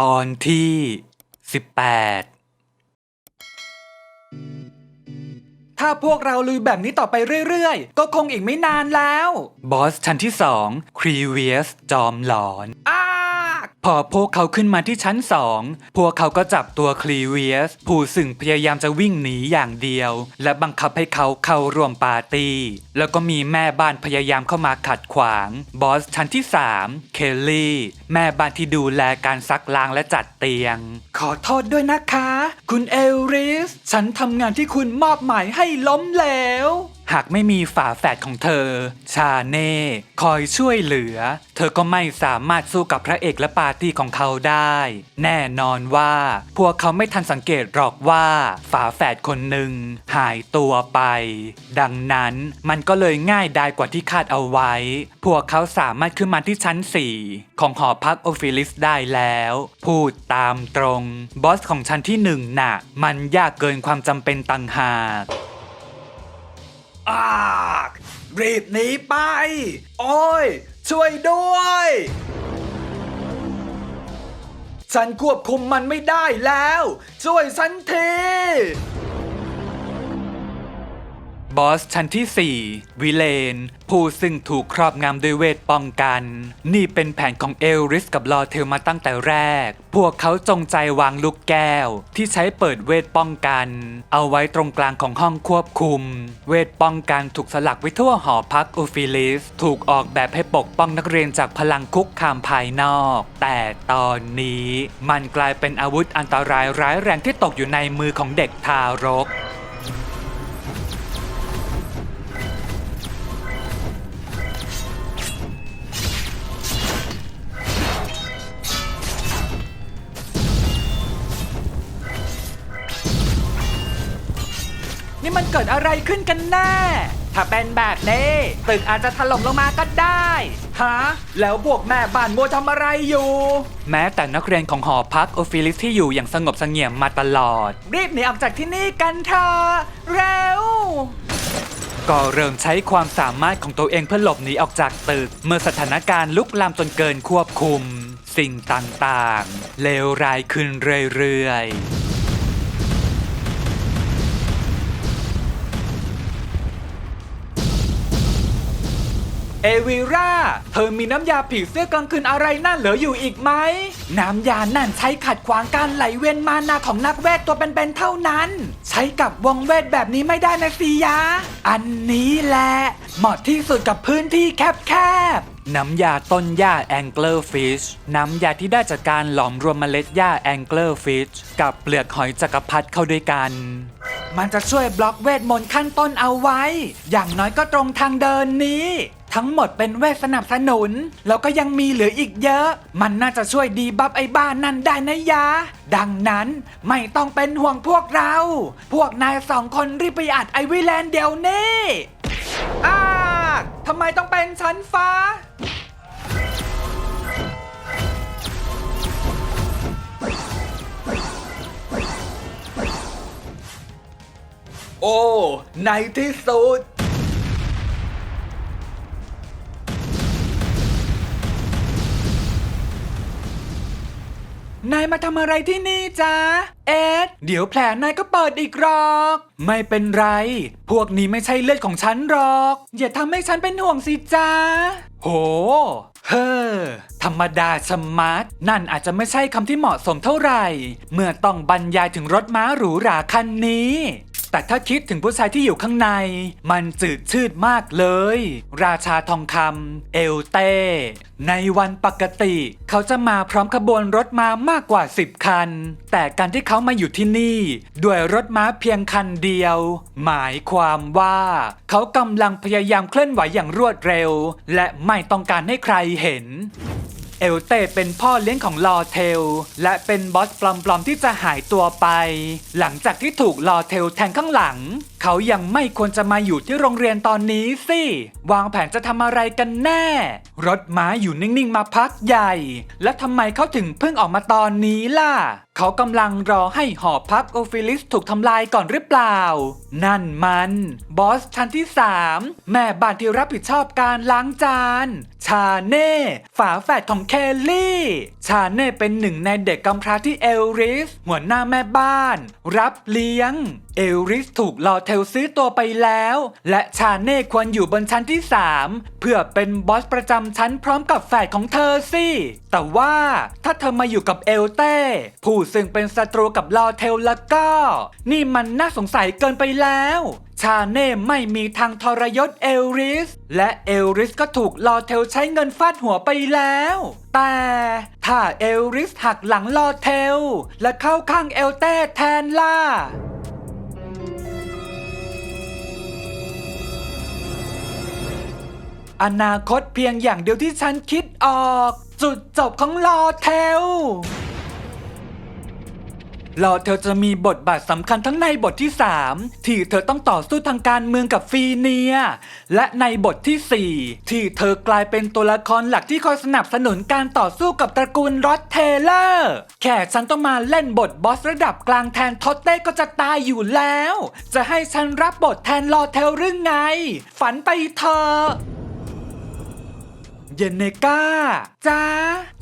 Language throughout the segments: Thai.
ตอนที่18ถ้าพวกเราลุยแบบนี้ต่อไปเรื่อย ๆ ก็คงอีกไม่นานแล้ว บอสชั้นที่สองครีเวียสจอมหลอน พอพวกเขาขึ้นมาที่ชั้นสอง พวกเขาก็จับตัวคลีเวียส ผู้ซึ่งพยายามจะวิ่งหนีอย่างเดียว และบังคับให้เขาเข้าร่วมปาร์ตี้ แล้วก็มีแม่บ้านพยายามเข้ามาขัดขวาง บอสชั้นที่ 3 เคลลี่ แม่บ้านที่ดูแลการซักล้างและจัดเตียง ขอโทษด้วยนะคะ คุณเอลริส ฉันทำงานที่คุณมอบหมายให้ล้มเหลว หากไม่มีฝาแฝดของเธอ ชาเน่คอยช่วยเหลือ เธอก็ไม่สามารถสู้กับพระเอกและปาร์ตี้ของเขาได้ แน่นอนว่า พวกเขาไม่ทันสังเกตหรอกว่าฝาแฝดคนหนึ่งหายตัวไป ดังนั้นมันก็เลยง่ายดายกว่าที่คาดเอาไว้ พวกเขาสามารถขึ้นมาที่ชั้น 4 ของหอพักโอฟิลิสได้แล้ว พูดตามตรง บอสของชั้นที่หนึ่งน่ะ มันยากเกินความจำเป็นต่างหาก อากรีบหนีไป โอ้ย ช่วยด้วย ฉันควบคุมมันไม่ได้แล้ว ช่วยฉันที บอสชั้นที่ 4 วิเลน ผู้ซึ่งถูกครอบงำด้วยเวทป้องกัน นี่เป็นแผนของเอลริสกับลอเทลมาตั้งแต่แรก พวกเขาจงใจวางลูกแก้ว ที่ใช้เปิดเวทป้องกัน เอาไว้ตรงกลางของห้องควบคุม เวทป้องกันถูกสลักไว้ทั่วหอพักอูฟิลิส ถูกออกแบบให้ปกป้องนักเรียนจากพลังคุกคามภายนอก แต่ตอนนี้มันกลายเป็นอาวุธอันตรายร้ายแรงที่ตกอยู่ในมือของเด็กทารก เกิดอะไรขึ้นกันแน่ ถ้าเป็นแบบนี้ ตึกอาจจะถล่มลงมาก็ได้ ฮะ แล้วพวกแม่บ้านมัวทำอะไรอยู่ แม้แต่นักเรียนของหอพักโอฟิลิสที่อยู่อย่างสงบเสงี่ยมมาตลอด รีบหนีออกจากที่นี่กันเถอะเร็ว ก็เริ่มใช้ความสามารถของตัวเองเพื่อหลบหนีออกจากตึก เมื่อสถานการณ์ลุกลามจนเกินควบคุม สิ่งต่างๆเลวร้ายขึ้นเรื่อยๆ เอวิราเธอมีน้ำยาผีเสื้อกลางคืนอะไรนั่นเหลืออยู่อีกไหม น้ำยานั่นใช้ขัดขวางการไหลเวียนมานาของนักเวทตัวเป็นๆเท่านั้น ใช้กับวงเวทแบบนี้ไม่ได้นะสิยะ อันนี้แหละ เหมาะที่สุดกับพื้นที่แคบๆน้ำยาต้นหญ้าแองเกิลฟิชน้ำยาที่ได้จากการหลอมรวมเมล็ดหญ้าแองเกิลฟิชกับเปลือกหอยจักรพรรดิเข้าด้วยกัน มันจะช่วยบล็อกเวทมนต์ขั้นต้นเอาไว้ อย่างน้อยก็ตรงทางเดินนี้ ทั้งหมดเป็นเวทสนับสนุน แล้วก็ยังมีเหลืออีกเยอะ มันน่าจะช่วยดีบัฟไอ้บ้านนั่นได้นะยะ ดังนั้นไม่ต้องเป็นห่วงพวกเรา พวกนายสองคนรีบไปอัดไอวิแลนด์เดี๋ยวนี้อ้าทำไมต้องเป็นชั้นฟ้า โอ้ในที่สุด นายมาทำอะไรที่นี่จ๊ะ เอ็ด เดี๋ยวแผลนายก็เปิดอีกหรอก ไม่เป็นไร พวกนี้ไม่ใช่เลือดของฉันหรอก อย่าทำให้ฉันเป็นห่วงสิจ๊ะ โห เฮ้อ ธรรมดาชะมัด นั่นอาจจะไม่ใช่คำที่เหมาะสมเท่าไหร่ เมื่อต้องบรรยายถึงรถม้าหรูหราคันนี้ แต่ถ้าคิดถึงผู้ชายที่อยู่ข้างใน มันจืดชืดมากเลย ราชาทองคำเอลเต้ในวันปกติ เขาจะมาพร้อมขบวนรถม้ามากกว่า 10 คัน แต่การที่เขามาอยู่ที่นี่ ด้วยรถม้าเพียงคันเดียว หมายความว่า เขากำลังพยายามเคลื่อนไหวอย่างรวดเร็ว และไม่ต้องการให้ใครเห็น เอลเตเป็นพ่อเลี้ยงของลอเทล และเป็นบอสปลอมๆที่จะหายตัวไป หลังจากที่ถูกลอเทลแทงข้างหลัง เขายังไม่ควรจะมาอยู่ที่โรงเรียนตอนนี้สิ วางแผนจะทำอะไรกันแน่ รถม้าอยู่นิ่งๆมาพักใหญ่ และทำไมเขาถึงเพิ่งออกมาตอนนี้ล่ะ เขากำลังรอให้หอพักโอฟิลิสถูกทำลายก่อนหรือเปล่า นั่นมัน บอสชั้นที่ 3 แม่บ้านที่รับผิดชอบการล้างจาน ชาเน่ ฝาแฝดของเคลลี่ ชาเน่เป็นหนึ่งในเด็กกำพร้าที่เอลริสหัวหน้าแม่บ้าน รับเลี้ยงเอลริสถูกลอเทลซื้อตัวไปแล้ว และชาเน่ควรอยู่บนชั้นที่ 3 เพื่อเป็นบอสประจำชั้นพร้อมกับแฝดของเธอสิ แต่ว่าถ้าเธอมาอยู่กับเอลเต้ผู้ซึ่งเป็นศัตรูกับลอเทลแล้วก็ นี่มันน่าสงสัยเกินไปแล้ว ชาเน่ไม่มีทางทรยศเอลริส และเอลริสก็ถูกลอเทลใช้เงินฟาดหัวไปแล้วแต่ถ้าเอลริสหักหลังลอเทล และเข้าข้างเอลเต้แทนล่ะ อนาคตเพียงอย่างเดียวที่ฉันคิดออก จุดจบของลอเทลลอเธอจะมีบทบาทสำคัญทั้งในบทที่ 3 ที่เธอต้องต่อสู้ทางการเมืองกับฟีเนีย และในบทที่ 4 ที่เธอกลายเป็นตัวละครหลักที่คอยสนับสนุนการต่อสู้กับตระกูลรอดเทเลอร์ แค่ฉันต้องมาเล่นบทบอสระดับกลางแทนท็อตเต้ก็จะตายอยู่แล้ว จะให้ฉันรับบทแทนลอเทลหรือไง ฝันไปเถอะ เยนเนก้าจ้า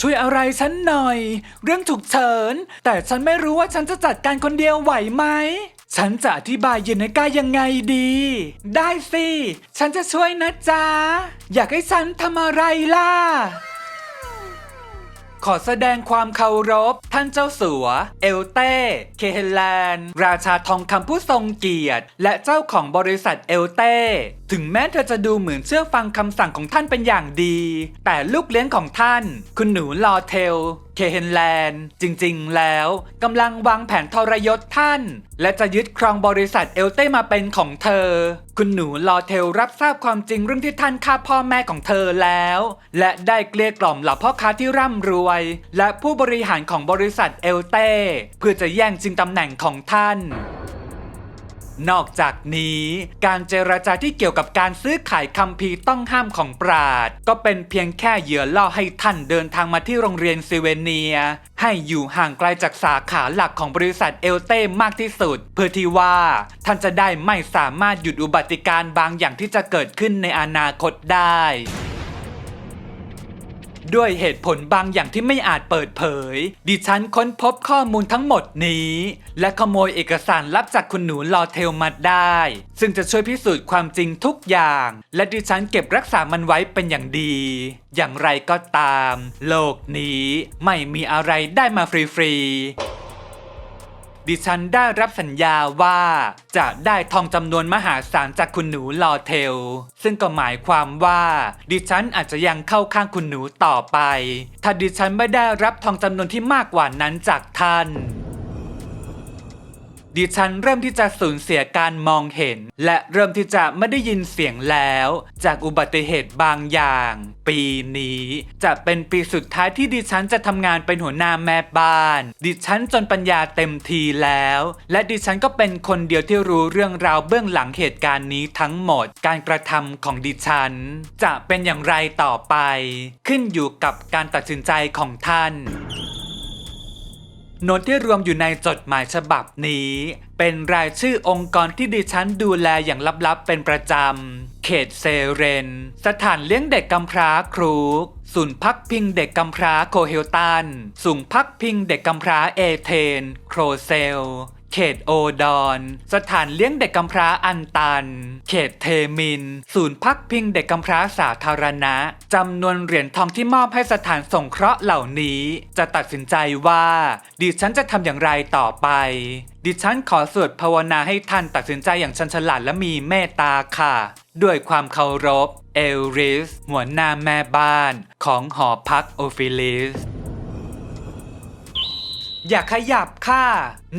ช่วยอะไรฉันหน่อย เรื่องฉุกเฉิน แต่ฉันไม่รู้ว่าฉันจะจัดการคนเดียวไหวไหม ฉันจะอธิบายเยนเนก้ายังไงดี ได้สิ ฉันจะช่วยนะจ๊ะอยากให้ฉันทำอะไรล่ะขอแสดงความเคารพ ท่านเจ้าสัว เอลเต้ เคเฮแลนด์ราชาทองคำผู้ทรงเกียรติ และเจ้าของบริษัทเอลเต้ถึงแม้เธอจะดูเหมือนเชื่อฟังคำสั่งของท่านเป็นอย่างดี แต่ลูกเลี้ยงของท่าน คุณหนูลอเทล เคเฮนแลนด์ จริงๆ แล้วกำลังวางแผนทรยศท่าน และจะยึดครองบริษัทเอลเต้มาเป็นของเธอ คุณหนูลอเทลรับทราบความจริงเรื่องที่ท่านฆ่าพ่อแม่ของเธอแล้ว และได้เกลี้ยกล่อมเหล่าพ่อค้าที่ร่ำรวย และผู้บริหารของบริษัทเอลเต้เพื่อจะแย่งชิงตำแหน่งของท่าน นอกจากนี้การเจรจาที่เกี่ยวกับการซื้อขายคัมภีร์ต้องห้ามของปราด ก็เป็นเพียงแค่เหยื่อล่อให้ท่านเดินทางมาที่โรงเรียนซิเวเนีย ให้อยู่ห่างไกลจากสาขาหลักของบริษัทเอลเต้มากที่สุด เพื่อที่ว่าท่านจะได้ไม่สามารถหยุดอุบัติการณ์บางอย่างที่จะเกิดขึ้นในอนาคตได้ ด้วยเหตุผลบางอย่างที่ไม่อาจเปิดเผย ดิฉันค้นพบข้อมูลทั้งหมดนี้ และขโมยเอกสารลับจากคุณหนูลอเทลมาได้ ซึ่งจะช่วยพิสูจน์ความจริงทุกอย่าง และดิฉันเก็บรักษามันไว้เป็นอย่างดี อย่างไรก็ตาม โลกนี้ไม่มีอะไรได้มาฟรีๆ ดิฉันได้รับสัญญาว่าจะได้ทองจำนวนมหาศาลจากคุณหนูลอเทล ซึ่งก็หมายความว่า ดิฉันอาจจะยังเข้าข้างคุณหนูต่อไป ถ้าดิฉันไม่ได้รับทองจำนวนที่มากกว่านั้นจากท่าน ดิฉันเริ่มที่จะสูญเสียการมองเห็น และเริ่มที่จะไม่ได้ยินเสียงแล้ว จากอุบัติเหตุบางอย่าง ปีนี้ จะเป็นปีสุดท้ายที่ดิฉันจะทำงานเป็นหัวหน้าแม่บ้าน ดิฉันจนปัญญาเต็มทีแล้ว และดิฉันก็เป็นคนเดียวที่รู้เรื่องราวเบื้องหลังเหตุการณ์นี้ทั้งหมด การกระทำของดิฉัน จะเป็นอย่างไรต่อไป ขึ้นอยู่กับการตัดสินใจของท่าน โน้ตที่รวมอยู่ในจดหมายฉบับนี้ เป็นรายชื่อองค์กรที่ดิฉันดูแลอย่างลับๆเป็นประจำ เขตเซเรน สถานเลี้ยงเด็กกำพร้าครูกศูนย์พักพิงเด็กกำพร้าโคเฮลตันศูนย์พักพิงเด็กกำพร้าเอเธน โครเซล เขตโอดอนสถานเลี้ยงเด็กกำพร้าอันตัน เขตเทมิน ศูนย์พักพิงเด็กกำพร้าสาธารณะจำนวนเหรียญทองที่มอบให้สถานสงเคราะห์เหล่านี้ จะตัดสินใจว่า ดิฉันจะทำอย่างไรต่อไป ดิฉันขอสวดภาวนาให้ท่านตัดสินใจอย่างชันฉลาดและมีเมตตาค่ะ ด้วยความเคารพ เอลริส หัวหน้าแม่บ้านของหอพักโอฟิลิส อย่าขยับค่ะ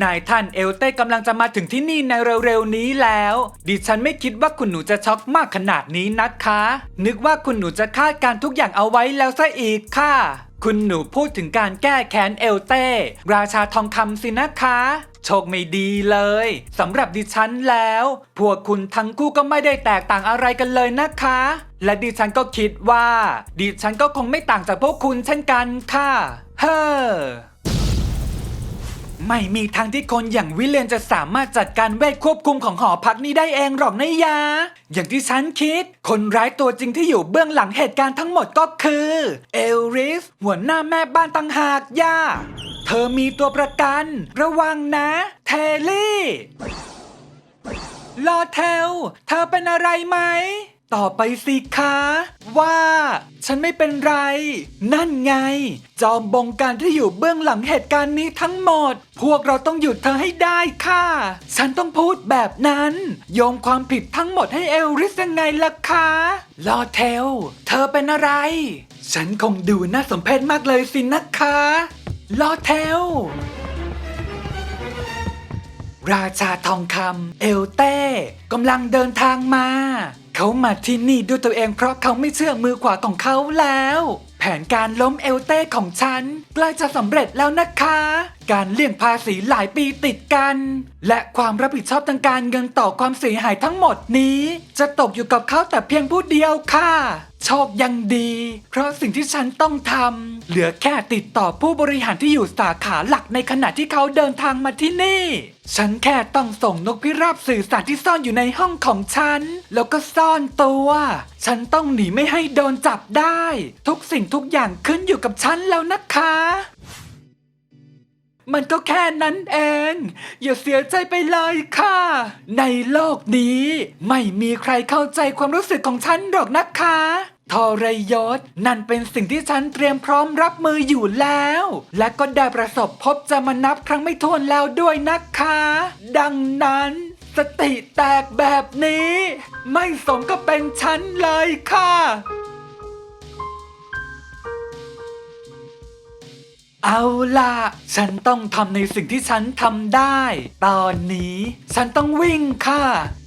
นายท่านเอลเต้กำลังจะมาถึงที่นี่ในเร็วๆนี้แล้ว ดิฉันไม่คิดว่าคุณหนูจะช็อกมากขนาดนี้นะคะ นึกว่าคุณหนูจะคาดการทุกอย่างเอาไว้แล้วซะอีกค่ะ คุณหนูพูดถึงการแก้แค้นเอลเต้ราชาทองคำสินะคะโชคไม่ดีเลยสำหรับดิฉันแล้ว พวกคุณทั้งคู่ก็ไม่ได้แตกต่างอะไรกันเลยนะคะ และดิฉันก็คิดว่า ดิฉันก็คงไม่ต่างจากพวกคุณเช่นกันค่ะ เฮ้อ ไม่มีทางที่คนอย่างวิเลียนจะสามารถจัดการเวทควบคุมของหอพักนี้ได้เองหรอกนะยา อย่างที่ฉันคิด คนร้ายตัวจริงที่อยู่เบื้องหลังเหตุการณ์ทั้งหมดก็คือ เอลริส หัวหน้าแม่บ้านต่างหากยา เธอมีตัวประกัน ระวังนะ เทลี่ ลอเทล เธอเป็นอะไรไหม ต่อไปสิคะว่า ฉันไม่เป็นไร นั่นไง จอมบงการที่อยู่เบื้องหลังเหตุการณ์นี้ทั้งหมด พวกเราต้องหยุดเธอให้ได้ค่ะ ฉันต้องพูดแบบนั้น โยงความผิดทั้งหมดให้เอลริสยังไงล่ะคะลอเทล เธอเป็นอะไร ฉันคงดูน่าสมเพชมากเลยสินะคะลอเทลราชาทองคำเอลเต้กำลังเดินทางมา เขามาที่นี่ด้วยตัวเองเพราะเขาไม่เชื่อมือขวาของเขาแล้ว แผนการล้มเอลเต้ของฉันใกล้จะสำเร็จแล้วนะคะ การเลี่ยงภาษีหลายปีติดกัน และความรับผิดชอบทางการเงินต่อความเสียหายทั้งหมดนี้ จะตกอยู่กับเขาแต่เพียงผู้เดียวค่ะ โชคยังดี เพราะสิ่งที่ฉันต้องทำเหลือแค่ติดต่อผู้บริหารที่อยู่สาขาหลักในขณะที่เขาเดินทางมาที่นี่ ฉันแค่ต้องส่งนกพิราบสื่อสารที่ซ่อนอยู่ในห้องของฉัน แล้วก็ซ่อนตัว ฉันต้องหนีไม่ให้โดนจับได้ ทุกสิ่งทุกอย่างขึ้นอยู่กับฉันแล้วนะคะ มันก็แค่นั้นเอง อย่าเสียใจไปเลยค่ะ ในโลกนี้ ไม่มีใครเข้าใจความรู้สึกของฉันหรอกนะคะทรยศนั่นเป็นสิ่งที่ฉันเตรียมพร้อมรับมืออยู่แล้ว และก็ได้ประสบพบจะมานับครั้งไม่ถ้วนแล้วด้วยนะคะ ดังนั้นสติแตกแบบนี้ ไม่สมกับเป็นฉันเลยค่ะ เอาล่ะ ฉันต้องทำในสิ่งที่ฉันทำได้ ตอนนี้ ฉันต้องวิ่งค่ะ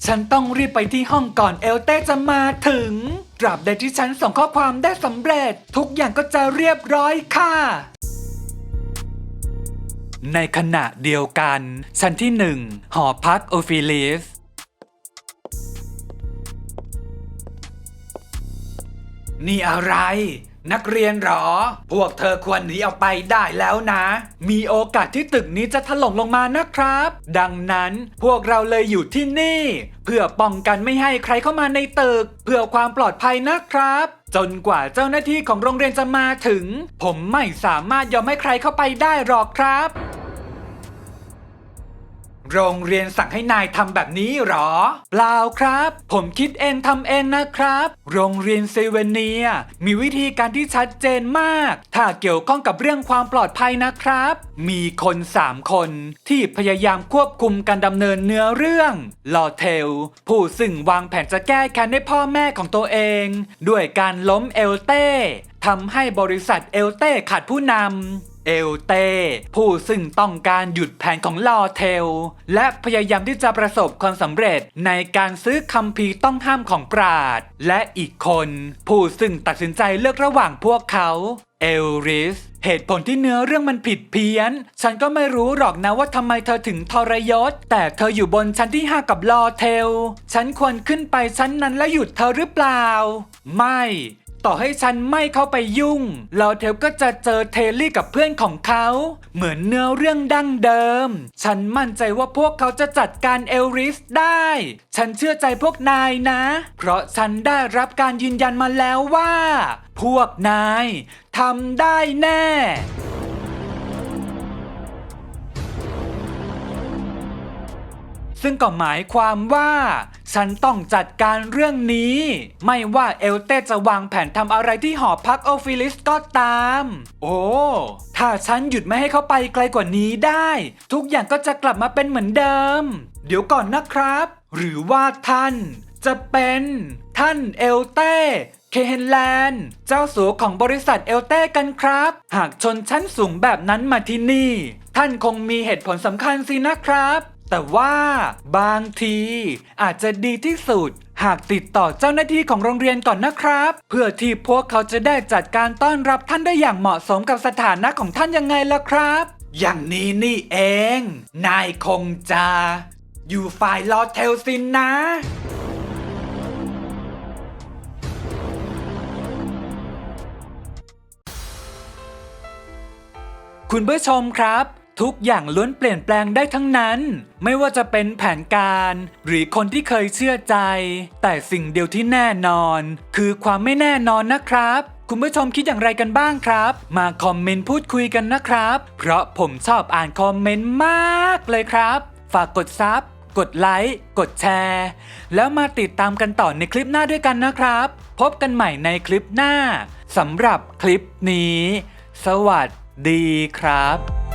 ฉันต้องรีบไปที่ห้องก่อนเอลเต้จะมาถึงตราบใดที่ฉันส่งข้อความได้สำเร็จ ทุกอย่างก็จะเรียบร้อยค่ะในขณะเดียวกัน ชั้นที่หนึ่งหอพักโอฟิลิสนี่อะไร นักเรียนหรอ พวกเธอควรหนีออกไปได้แล้วนะ มีโอกาสที่ตึกนี้จะถล่มลงมานะครับ ดังนั้นพวกเราเลยอยู่ที่นี่ เพื่อป้องกันไม่ให้ใครเข้ามาในตึก เพื่อความปลอดภัยนะครับ จนกว่าเจ้าหน้าที่ของโรงเรียนจะมาถึง ผมไม่สามารถยอมให้ใครเข้าไปได้หรอกครับ โรงเรียนสั่งให้นายทำแบบนี้หรอ เปล่าครับ ผมคิดเองทำเองนะครับ โรงเรียนเซเวเนีย มีวิธีการที่ชัดเจนมาก ถ้าเกี่ยวข้องกับเรื่องความปลอดภัยนะครับ มีคนสามคนที่พยายามควบคุมการดำเนินเนื้อเรื่องลอเทล ผู้ซึ่งวางแผนจะแก้แค้นให้พ่อแม่ของตัวเอง ด้วยการล้มเอลเต้ทำให้บริษัทเอลเต้ขาดผู้นำ เอลเต้ผู้ซึ่งต้องการหยุดแผนของลอเทล และพยายามที่จะประสบความสำเร็จในการซื้อคัมภีร์ต้องห้ามของปราด และอีกคน ผู้ซึ่งตัดสินใจเลือกระหว่างพวกเขาเอลริส เหตุผลที่เนื้อเรื่องมันผิดเพี้ยน ฉันก็ไม่รู้หรอกนะว่าทำไมเธอถึงทรยศ แต่เธออยู่บนชั้นที่5กับลอเทล ฉันควรขึ้นไปชั้นนั้นแล้วหยุดเธอหรือเปล่า ไม่ ต่อให้ฉันไม่เข้าไปยุ่งลอเทลก็จะเจอเทลลี่กับเพื่อนของเขา เหมือนเนื้อเรื่องดั้งเดิม ฉันมั่นใจว่าพวกเขาจะจัดการเอลริสได้ ฉันเชื่อใจพวกนายนะ เพราะฉันได้รับการยืนยันมาแล้วว่า พวกนายทำได้แน่ ซึ่งก็หมายความว่า ฉันต้องจัดการเรื่องนี้ ไม่ว่าเอลเต้จะวางแผนทำอะไรที่หอพักโอฟิลิสก็ตาม โอ้ถ้าฉันหยุดไม่ให้เขาไปไกลกว่านี้ได้ ทุกอย่างก็จะกลับมาเป็นเหมือนเดิม เดี๋ยวก่อนนะครับ หรือว่าท่าน จะเป็นท่านเอลเต้เคเฮนแลนด์ เจ้าสัวของบริษัทเอลเต้กันครับ หากชนชั้นสูงแบบนั้นมาที่นี่ ท่านคงมีเหตุผลสำคัญสินะครับ แต่ว่าบางทีอาจจะดีที่สุด หากติดต่อเจ้าหน้าที่ของโรงเรียนก่อนนะครับ เพื่อที่พวกเขาจะได้จัดการต้อนรับท่านได้อย่างเหมาะสมกับสถานะของท่านยังไงล่ะครับ อย่างนี้นี่เอง นายคงจะ อยู่ฝ่ายลอเทลซินนะคุณผู้ชมครับ ทุกอย่างล้วนเปลี่ยนแปลงได้ทั้งนั้น ไม่ว่าจะเป็นแผนการ หรือคนที่เคยเชื่อใจ แต่สิ่งเดียวที่แน่นอน คือความไม่แน่นอนนะครับ คุณผู้ชมคิดอย่างไรกันบ้างครับ มาคอมเมนต์พูดคุยกันนะครับ เพราะผมชอบอ่านคอมเมนต์มากเลยครับ ฝากกดซับกดไลค์กดแชร์ แล้วมาติดตามกันต่อในคลิปหน้าด้วยกันนะครับ พบกันใหม่ในคลิปหน้าสำหรับคลิปนี้ สวัสดีครับ